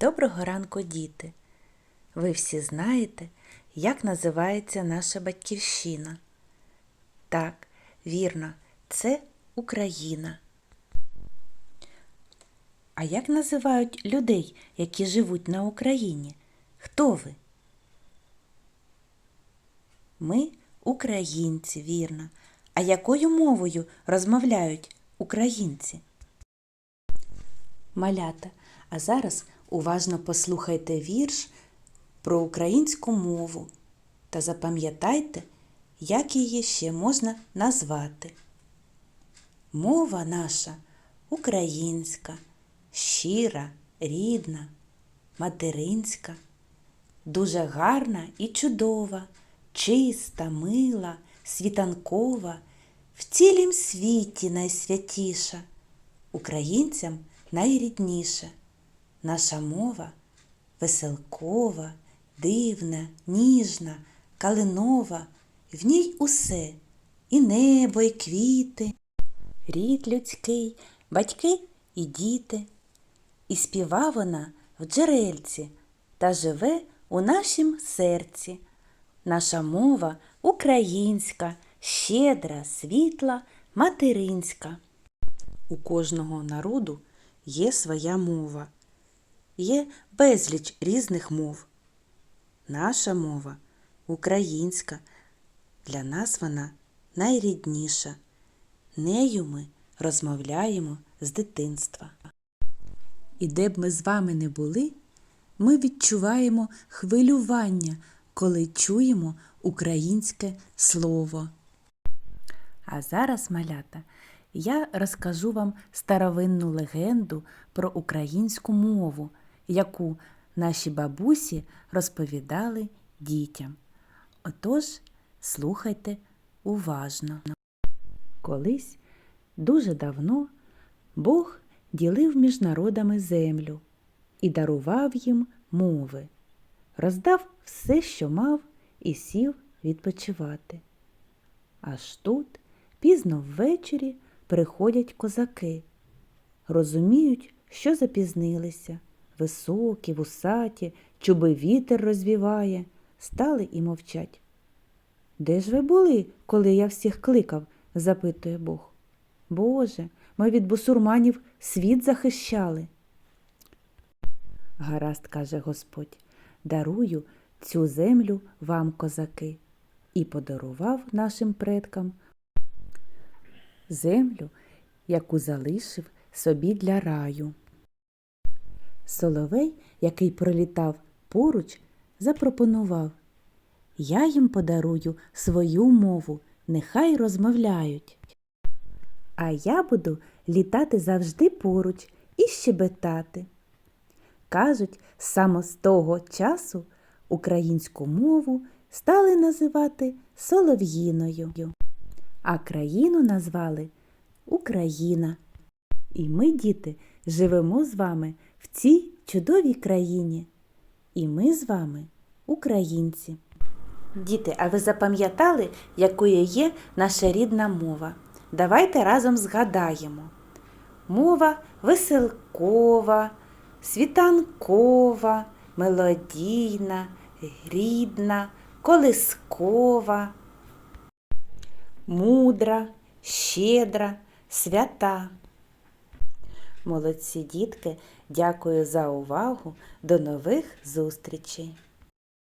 Доброго ранку, діти! Ви всі знаєте, як називається наша батьківщина? Так, вірно, це Україна. А як називають людей, які живуть на Україні? Хто ви? Ми українці, вірно. А якою мовою розмовляють українці? Малята, а зараз уважно послухайте вірш про українську мову та запам'ятайте, як її ще можна назвати. Мова наша українська, щира, рідна, материнська, дуже гарна і чудова, чиста, мила, світанкова, в цілім світі найсвятіша, українцям найрідніша. Наша мова веселкова, дивна, ніжна, калинова, в ній усе і небо, і квіти, рід людський, батьки і діти. І співа вона в джерельці та живе у нашім серці. Наша мова українська, щедра, світла, материнська. У кожного народу є своя мова, є безліч різних мов. Наша мова українська, для нас вона найрідніша. Нею ми розмовляємо з дитинства. І де б ми з вами не були, ми відчуваємо хвилювання, коли чуємо українське слово. А зараз, малята, я розкажу вам старовинну легенду про українську мову, яку наші бабусі розповідали дітям. Отож, слухайте уважно. Колись дуже давно Бог ділив між народами землю і дарував їм мови, роздав все, що мав, і сів відпочивати. Аж тут, пізно ввечері, приходять козаки, розуміють, що запізнилися, високі, вусаті, чуби вітер розвіває, стали і мовчать. Де ж ви були, коли я всіх кликав? запитує Бог. Боже, ми від бусурманів світ захищали. Гаразд, каже Господь, дарую цю землю вам, козаки, і подарував нашим предкам землю, яку залишив собі для раю. Соловей, який пролітав поруч, запропонував Я їм подарую свою мову, нехай розмовляють. А я буду літати завжди поруч і щебетати. Кажуть, саме з того часу українську мову стали називати солов'їною, а країну назвали Україна. І ми, діти, живемо з вами в цій чудовій країні. І ми з вами українці. Діти, а ви запам'ятали, якою є наша рідна мова? Давайте разом згадаємо. Мова веселкова, світанкова, мелодійна, рідна, колискова, мудра, щедра, свята. Молодці дітки, дякую за увагу. До нових зустрічей!